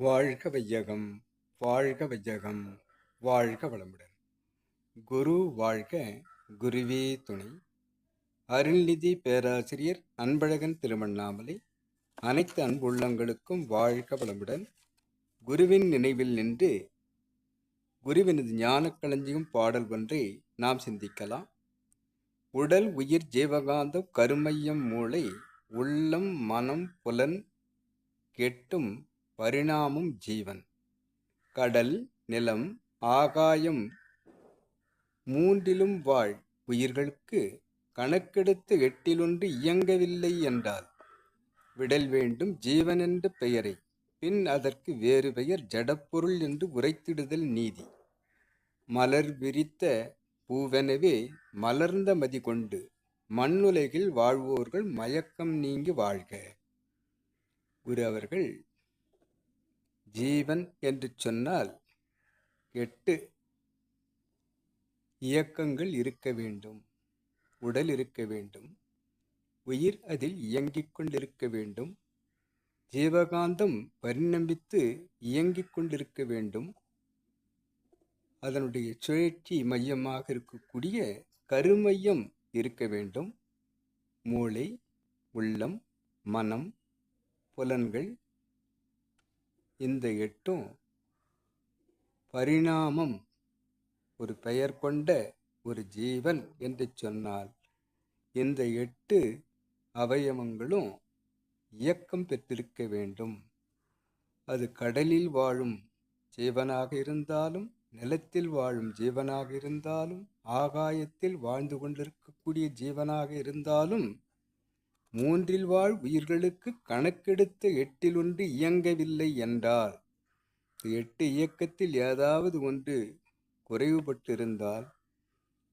வாழ்க வையகம் வாழ்க வையகம் வாழ்க வளமுடன். குரு வாழ்க குருவே துணை. அருள்நிதி பேராசிரியர் அன்பழகன் திருவண்ணாமலை. அனைத்து அன்புள்ளங்களுக்கும் வாழ்க வளமுடன். குருவின் நினைவில் நின்று குருவினது ஞானக்களஞ்சியும் பாடல் ஒன்றை நாம் சிந்திக்கலாம். உடல் உயிர் ஜீவகாந்தம் கருமையம் மூளை உள்ளம் மனம் புலன் கெட்டும் பரிணாமம் ஜீவன். கடல் நிலம் ஆகாயம் மூன்றிலும் வாழ் உயிர்களுக்கு கணக்கெடுத்து எட்டிலொன்று இயங்கவில்லை என்றால் விடல் வேண்டும் ஜீவன் என்ற பெயரை. பின் அதற்கு வேறு பெயர் ஜடப்பொருள் என்று உரைத்திடுதல் நீதி. மலர் விரித்த பூவெனவே மலர்ந்த மதி கொண்டு மண்ணுலகில் வாழ்வோர்கள் மயக்கம் நீங்கி வாழ்க. குரு அவர்கள் ஜீவன் என்று சொன்னால் எட்டு இயக்கங்கள் இருக்க வேண்டும் உடல் இருக்க வேண்டும் உயிர் அதில் இயங்கிக் கொண்டிருக்க வேண்டும் ஜீவகாந்தம் பரிணமித்து இயங்கிக் கொண்டிருக்க வேண்டும். அதனுடைய சுழற்சி மையமாக இருக்கக்கூடிய கருமையம் இருக்க வேண்டும். மூளை உள்ளம் மனம் புலன்கள் இந்த எட்டும் பரிணாமம். ஒரு பெயர் கொண்ட ஒரு ஜீவன் என்று சொன்னால் இந்த எட்டு அவயவங்களும் இயக்கம் பெற்றிருக்க வேண்டும். அது கடலில் வாழும் ஜீவனாக இருந்தாலும் நிலத்தில் வாழும் ஜீவனாக இருந்தாலும் ஆகாயத்தில் வாழ்ந்து கொண்டிருக்கக்கூடிய ஜீவனாக இருந்தாலும் மூன்றில் வாழ் உயிர்களுக்கு கணக்கெடுத்த எட்டில் ஒன்று இயங்கவில்லை என்றால் எட்டு இயக்கத்தில் ஏதாவது ஒன்று குறைவுபட்டிருந்தால்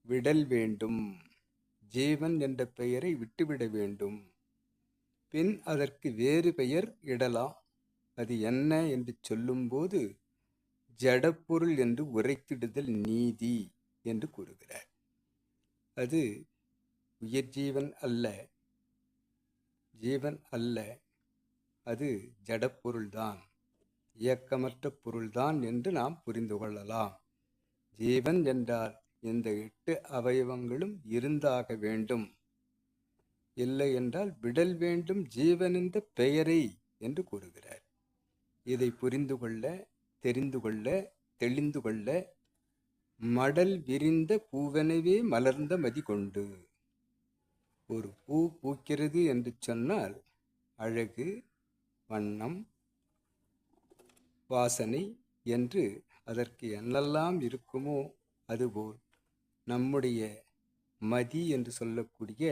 விடல் வேண்டும். ஜீவன் என்ற பெயரை விட்டுவிட வேண்டும். பின் அதற்கு வேறு பெயர் இடலாம். அது என்ன என்று சொல்லும்போது ஜடப்பொருள் என்று உரைத்திடுதல் நீதி என்று கூறுகிறார். அது உயிர் ஜீவன் அல்ல. ஜீவன் அல்ல அது ஜடப்பொருள்தான் இயக்கமற்ற பொருள்தான் என்று நாம் புரிந்து கொள்ளலாம். ஜீவன் என்றால் இந்த எட்டு அவயவங்களும் இருந்தாக வேண்டும். இல்லை என்றால் விடல் வேண்டும் ஜீவன் என்ற பெயரை என்று கூறுகிறார். இதை புரிந்து கொள்ள தெரிந்து கொள்ள தெளிந்து கொள்ள மடல் விரிந்த பூவனவே மலர்ந்த மதி கொண்டு ஒரு பூ பூக்கிறது என்று சொன்னால் அழகு வண்ணம் வாசனை என்று அதற்கு என்னெல்லாம் இருக்குமோ அதுபோல் நம்முடைய மதி என்று சொல்லக்கூடிய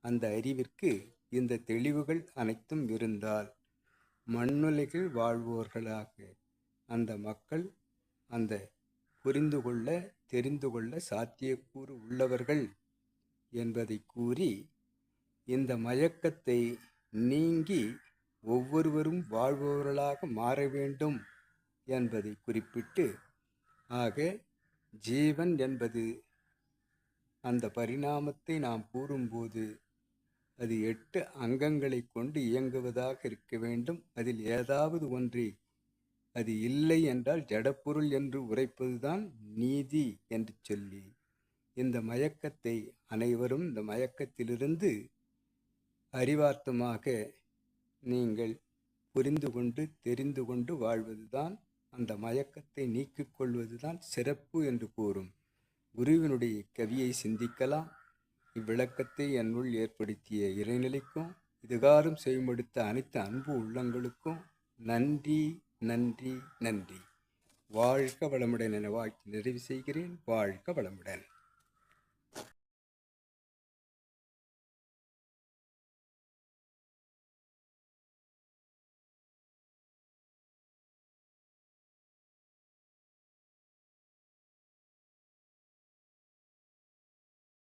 அந்த அறிவிற்கு இந்த தெளிவுகள் அனைத்தும் இருந்தால் மண்ணுலகில் வாழ்வோர்களாக அந்த மக்கள் அந்த புரிந்து கொள்ள தெரிந்து கொள்ள சாத்தியக்கூறு உள்ளவர்கள் என்பதை கூறி இந்த மயக்கத்தை நீங்கி ஒவ்வொருவரும் வாழ்பவர்களாக மாற வேண்டும் என்பதை குறிப்பிட்டு ஆக ஜீவன் என்பது அந்த பரிணாமத்தை நாம் கூறும்போது அது எட்டு அங்கங்களை கொண்டு இயங்குவதாக இருக்க வேண்டும். அதில் ஏதாவது ஒன்றை அது இல்லை என்றால் ஜடப்பொருள் என்று உரைப்பதுதான் நீதி என்று சொல்லி இந்த மயக்கத்தை அனைவரும் இந்த மயக்கத்திலிருந்து அறிவார்த்தமாக நீங்கள் புரிந்து கொண்டு தெரிந்து கொண்டு வாழ்வதுதான் அந்த மயக்கத்தை நீக்கிக் கொள்வதுதான் சிறப்பு என்று கூறும். குருவினுடைய கவியை சிந்திக்கலாம். இவ்விளக்கத்தை என்னுள் ஏற்படுத்திய இறைநிலைக்கும் இதுகாரும் செய்யும்படுத்த அனைத்து அன்பு உள்ளங்களுக்கும் நன்றி நன்றி நன்றி. வாழ்க வளமுடன் என வாழ்த்து நிறைவு செய்கிறேன். வாழ்க வளமுடன்.